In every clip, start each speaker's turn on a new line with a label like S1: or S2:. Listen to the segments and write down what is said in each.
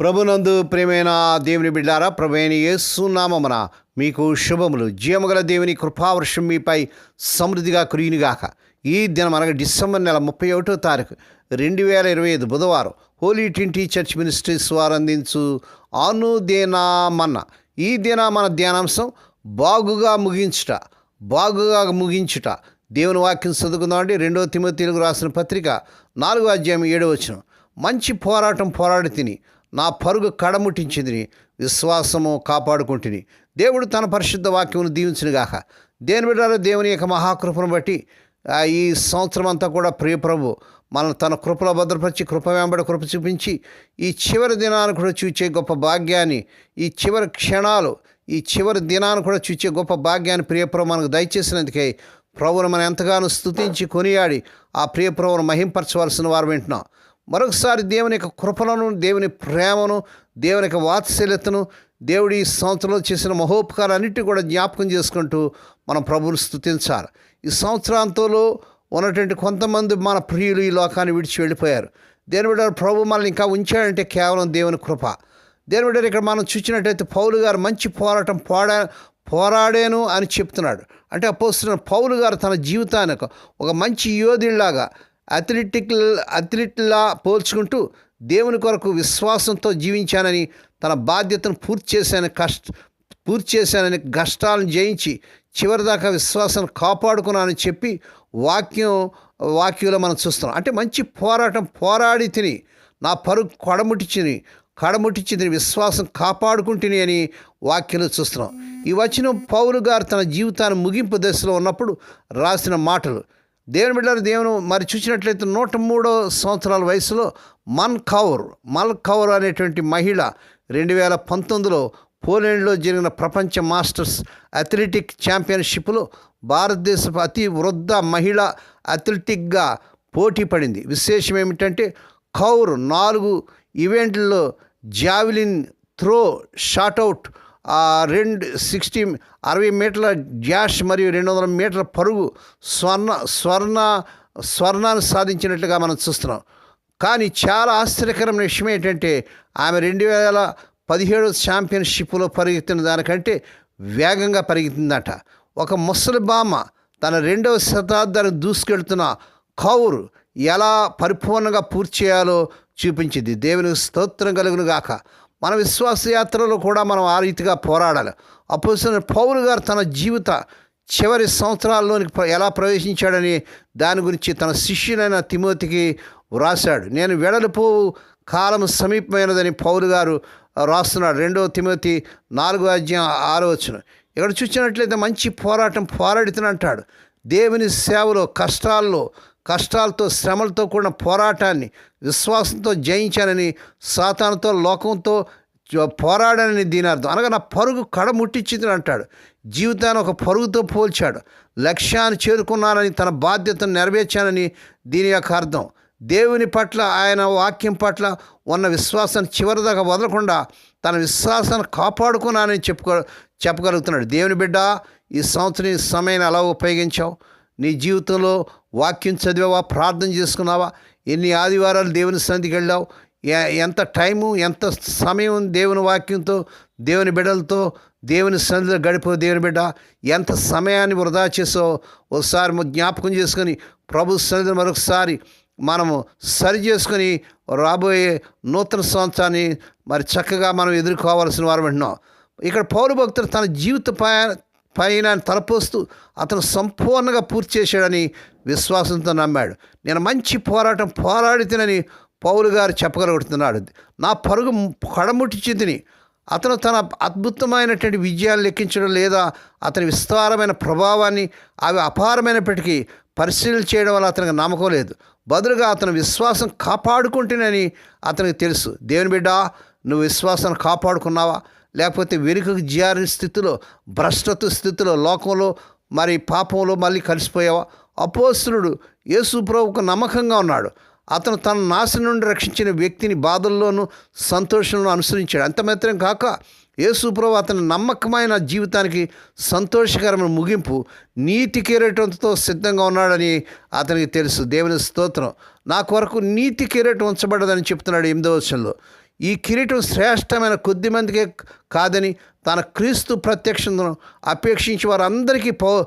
S1: ప్రభునందు ప్రేమైన దేవుని బిడ్డారా ప్రభుైన యేసునామమున మీకు శుభములు. జీవగల దేవుని కృపావర్షం మీపై సమృద్ధిగా కురియునిగాక. ఈ దినం అనగా డిసెంబర్ నెల ముప్పై ఒకటో తారీఖు రెండు వేల ఇరవై ఐదు బుధవారం హోలీ ట్వంటీ చర్చ్ మినిస్ట్రీస్ వారు అందించు అనుదేనామన్న. ఈ దిన మన ధ్యానాంశం బాగుగా ముగించుట బాగుగా ముగించుట. దేవుని వాక్యం చదువుకుందామండి రెండవ తిమ్మతి తెలుగు రాసిన పత్రిక నాలుగో అధ్యాయం ఏడో వచ్చిన మంచి పోరాటం పోరాడి తిని నా పరుగు కడముట్టించింది విశ్వాసము కాపాడుకుంటుని. దేవుడు తన పరిశుద్ధ వాక్యమును దీవించునుగాక. దేని బిడ్డాలో? దేవుని యొక్క మహాకృపను బట్టి ఈ సంవత్సరం అంతా కూడా ప్రియప్రభు మనం తన కృపలో భద్రపరిచి కృప వెంబడి కృప చూపించి ఈ చివరి దినాన్ని కూడా చూచే గొప్ప భాగ్యాన్ని ఈ చివరి క్షణాలు ఈ చివరి దినాన్ని కూడా చూచే గొప్ప భాగ్యాన్ని ప్రియప్రభు మనకు దయచేసినందుకే ప్రభువును మనం ఎంతగానో స్థుతించి కొనియాడి ఆ ప్రియప్రభును మహింపరచవలసిన వారు వింటున్నాం. మరొకసారి దేవుని యొక్క కృపలను దేవుని ప్రేమను దేవుని యొక్క వాత్సల్యతను దేవుడి ఈ సంవత్సరంలో చేసిన మహోపకారాన్నిటి కూడా జ్ఞాపకం చేసుకుంటూ మనం ప్రభువును స్థుతించాలి. ఈ సంవత్సరాంతంలో ఉన్నటువంటి కొంతమంది మన ప్రియులు ఈ లోకాన్ని విడిచి వెళ్ళిపోయారు. దేని బిడ్డ ప్రభు మనల్ని ఇంకా ఉంచాడంటే కేవలం దేవుని కృప. దేని బిడ్డ ఇక్కడ మనం చూసినట్టయితే పౌలు గారు మంచి పోరాటం పోడా పోరాడాను అని చెప్తున్నాడు. అంటే అపోస్తున్న పౌలు గారు తన జీవితానికి ఒక- ఒక మంచి యోధుడిలాగా అథ్లెటిక్ అథ్లెట్లా పోల్చుకుంటూ దేవుని కొరకు విశ్వాసంతో జీవించానని తన బాధ్యతను పూర్తి చేశానని కష్ట పూర్తి చేశానని కష్టాలను జయించి చివరిదాకా విశ్వాసం కాపాడుకున్నానని చెప్పి వాక్యం వాక్యంలో మనం చూస్తున్నాం. అంటే మంచి పోరాటం పోరాడి తిని నా పరుగు కొడముటిచిని కడముటిచ్చింది విశ్వాసం కాపాడుకుంటుని అని వాక్యంలో చూస్తున్నాం. ఈ వచనం పౌలు గారు తన జీవితాన్ని ముగింపు దశలో ఉన్నప్పుడు రాసిన మాటలు. దేవుని బిడ్డలు దేవుని మరి చూసినట్లయితే నూట మూడో సంవత్సరాల వయసులో మన్ కౌర్ మల్ కౌర్ అనేటువంటి మహిళ రెండు వేల పంతొమ్మిదిలో పోలాండ్లో జరిగిన ప్రపంచ మాస్టర్స్ అథ్లెటిక్ ఛాంపియన్షిప్లో భారతదేశపు అతి వృద్ధ మహిళ అథ్లెటిక్గా పోటీ పడింది. విశేషం ఏమిటంటే కౌర్ నాలుగు ఈవెంట్లలో జావెలిన్ త్రో షాట్అవుట్ రెండు సిక్స్టీ అరవై మీటర్ల డ్యాష్ మరియు రెండు వందల మీటర్ల పరుగు స్వర్ణ స్వర్ణ స్వర్ణాన్ని సాధించినట్లుగా మనం చూస్తున్నాం. కానీ చాలా ఆశ్చర్యకరమైన విషయం ఏంటంటే ఆమె రెండు వేల పదిహేడు ఛాంపియన్షిప్లో పరిగెత్తిన దానికంటే వేగంగా పరిగెత్తిందట. ఒక ముసలి బామ్మ తన రెండవ శతాబ్దానికి దూసుకెళ్తున్న కౌరు ఎలా పరిపూర్ణంగా పూర్తి చేయాలో చూపించింది. దేవునికి స్తోత్రం కలుగును గాక. మన విశ్వాస యాత్రలో కూడా మనం ఆ రీతిగా పోరాడాలి. అప్పుడు పౌరు గారు తన జీవిత చివరి సంవత్సరాల్లోనికి ఎలా ప్రవేశించాడని దాని గురించి తన శిష్యునైన తిమోతికి వ్రాశాడు. నేను వెడలిపో కాలం సమీపమైనదని పౌలు గారు రాస్తున్నాడు. రెండవ తిమోతి నాలుగో అధ్యాయం ఆరో వచ్చిన ఇక్కడ చూసినట్లయితే మంచి పోరాటం పోరాడుతున్నంటాడు దేవుని సేవలో కష్టాల్లో కష్టాలతో శ్రమలతో కూడిన పోరాటాన్ని విశ్వాసంతో జయించానని సాతానుతో లోకంతో పోరాడానని దీని అర్థం. అనగా నా పరుగు కడ ముట్టించింది అంటాడు. జీవితాన్ని ఒక పరుగుతో పోల్చాడు. లక్ష్యాన్ని చేరుకున్నానని తన బాధ్యతను నెరవేర్చానని దీని యొక్క అర్థం. దేవుని పట్ల ఆయన వాక్యం పట్ల ఉన్న విశ్వాసాన్ని చివరిదాకా వదలకుండా తన విశ్వాసాన్ని కాపాడుకున్నానని చెప్పుకో చెప్పగలుగుతున్నాడు. దేవుని బిడ్డ ఈ సంవత్సరం ఈ సమయాన్ని ఎలా ఉపయోగించావు? నీ జీవితంలో వాక్యం చదివావా? ప్రార్థన చేసుకున్నావా? ఎన్ని ఆదివారాలు దేవుని సన్నిధికి వెళ్ళావు? ఎంత టైము ఎంత సమయం దేవుని వాక్యంతో దేవుని బిడ్డలతో దేవుని సన్నిధిలో గడిపో దేవుని బిడ్డ? ఎంత సమయాన్ని వృధా చేసో ఒకసారి జ్ఞాపకం చేసుకొని ప్రభు సన్నిధిని మరొకసారి మనము సరి చేసుకొని రాబోయే నూతన సంవత్సరాన్ని మరి చక్కగా మనం ఎదుర్కోవాల్సిన వారు వింటున్నాం ఇక్కడ పౌరు భక్తులు తన జీవిత పైన తలపోస్తూ అతను సంపూర్ణంగా పూర్తి చేశాడని విశ్వాసంతో నమ్మాడు. నేను మంచి పోరాటం పోరాడితేనని పౌలు గారు చెప్పగలుగుతున్నాడు. నా పరుగు కడముట్టించింది అతను తన అద్భుతమైనటువంటి విజయాలు లెక్కించడం లేదా అతని విస్తారమైన ప్రభావాన్ని అవి అపారమైనప్పటికీ పరిశీలన చేయడం వల్ల అతనికి నమ్మకం లేదు. బదులుగా అతను విశ్వాసం కాపాడుకుంటేనని అతనికి తెలుసు. దేవుని బిడ్డ నువ్వు విశ్వాసాన్ని కాపాడుకున్నావా? లేకపోతే వెనుకకు జారిన స్థితిలో భ్రష్టత్వ స్థితిలో లోకంలో మరి పాపంలో మళ్ళీ కలిసిపోయావా? అపోస్తులుడు యేసు ప్రభుకు నమ్మకంగా ఉన్నాడు. అతను తన నాశనం నుండి రక్షించిన వ్యక్తిని బాధల్లోనూ సంతోషంలో అనుసరించాడు. అంత మాత్రం కాక యేసు ప్రభు అతని నమ్మకమైన జీవితానికి సంతోషకరమైన ముగింపు నీతి కిరీటంతో సిద్ధంగా ఉన్నాడని అతనికి తెలుసు. దేవుని స్తోత్రం. నా కొరకు నీతి కిరీటం ఉంచబడ్డదని చెప్తున్నాడు ఎనిమిదో వచనంలో. ఈ కిరీటం శ్రేష్టమైన కొద్ది మందికే కాదని తన క్రీస్తు ప్రత్యక్షతను అపేక్షించి వారందరికీ పో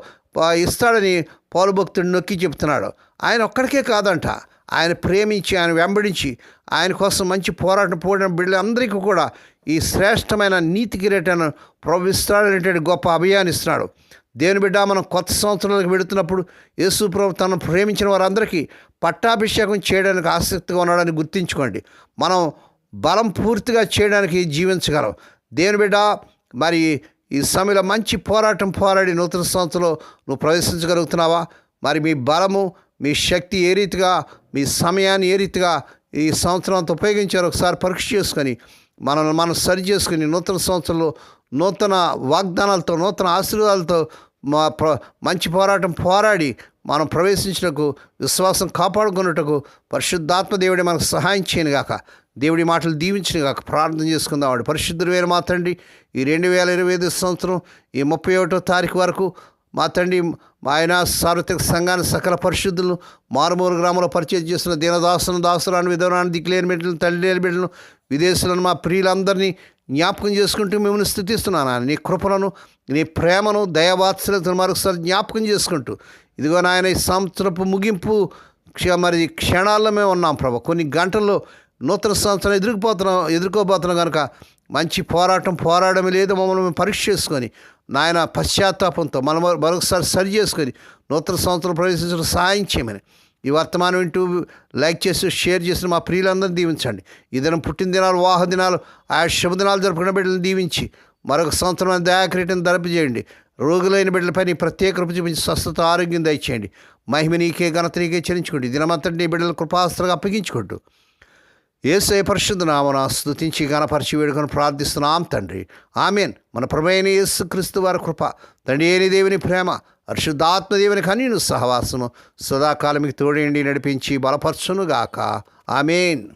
S1: ఇస్తాడని పౌరభక్తుడు నొక్కి చెప్తున్నాడు. ఆయన ఒక్కడికే కాదంట. ఆయన ప్రేమించి ఆయన వెంబడించి ఆయన కోసం మంచి పోరాటం పోడిన బిడ్డలందరికీ కూడా ఈ శ్రేష్టమైన నీతి కిరీటాన్ని ప్రవహిస్తాడనేటువంటి గొప్ప అభియానిస్తున్నాడు ఇస్తున్నాడు. దేవుని బిడ్డ మనం కొత్త సంవత్సరాలకు వెళుతున్నప్పుడు యేసు ప్రభు తనను ప్రేమించిన వారందరికీ పట్టాభిషేకం చేయడానికి ఆసక్తిగా ఉన్నాడని గుర్తించుకోండి. మనం బలం పూర్తిగా చేయడానికి జీవించగలం. దేవుని బిడ్డ మరి ఈ సమయంలో మంచి పోరాటం పోరాడి నూతన సంవత్సరంలో నువ్వు ప్రవేశించగలుగుతున్నావా? మరి మీ బలము మీ శక్తి ఏ రీతిగా మీ సమయాన్ని ఏ రీతిగా ఈ సంవత్సరం అంతా ఒకసారి పరీక్ష చేసుకొని మనల్ని మనం సరి చేసుకుని నూతన సంవత్సరంలో నూతన వాగ్దానాలతో నూతన ఆశీర్వాదాలతో మా ప్ర మంచి పోరాటం పోరాడి మనం ప్రవేశించినకు విశ్వాసం కాపాడుకున్నట్టుకు పరిశుద్ధాత్మ దేవుడి మనకు సహాయం చేయను గాక దేవుడి మాటలు దీవించిన కాక ప్రార్థన చేసుకుందాం. వాడు పరిశుద్ధులు వేరు మా తండ్రి. ఈ రెండు వేల ఇరవై ఐదు సంవత్సరం ఈ ముప్పై ఒకటో తారీఖు వరకు మా తండ్రి మా ఆయన సార్వత్రిక సంఘాన్ని సకల పరిశుద్ధులను మారుమూల గ్రామంలో పరిచయం చేస్తున్న దీనదాసులను దాసులను విధవరాన్ని దిక్కులేని బిడ్డలను తల్లి లేని బిడ్డలను విదేశాలను మా ప్రియులందరినీ జ్ఞాపకం చేసుకుంటూ మిమ్మల్ని స్థుతిస్తున్నాను. నీ కృపలను నీ ప్రేమను దయవాత్సలతను మరొకసారి జ్ఞాపకం చేసుకుంటూ. ఇదిగో నాయన ఈ సంవత్సరపు ముగింపు క్ష మరి క్షణాల్లో మేము ఉన్నాం ప్రభా. కొన్ని గంటల్లో నూతన సంవత్సరం ఎదుర్కోపోతున్నాం ఎదుర్కోబోతున్నాం కనుక మంచి పోరాటం పోరాడమే లేదు మమ్మల్ని పరీక్ష చేసుకొని నాయన పశ్చాత్తాపంతో మనం మరొకసారి సరి చేసుకొని నూతన సంవత్సరం ప్రవేశించడం సహాయం చేయమని ఈ వర్తమానం వింటూ లైక్ చేసి షేర్ చేసిన మా ప్రియులందరినీ దీవించండి. ఈ దినం పుట్టిన దినాలు వాహ దినాలు ఆ శుభదినాలు జరుపుకున్న బిడ్డలను దీవించి మరొక సంవత్సరం దయాక్రీటం చేయండి రోగులైన బిడ్డలపై నీ ప్రత్యేక కృప చూపించి స్వస్థత ఆరోగ్యం దయచేయండి. మహిమ నీకే ఘనత నీకే చెల్లించుకోండి. దినమంతటి నీ బిడ్డల కృపాస్త్రగా అప్పగించుకుంటూ ఏసే పరిశుద్ధ నామన స్థుతించి గణపరిచి వేడుకొని ప్రార్థిస్తున్నాం తండ్రి. ఆమెన్. మన ప్రమేణ యేసు క్రీస్తు వారి కృప తండ్రి ఏని దేవుని ప్రేమ పరిశుద్ధాత్మ దేవుని కనీను సహవాసము సదాకాలం మీకు తోడేండి నడిపించి బలపరచునుగాక. ఆమెన్.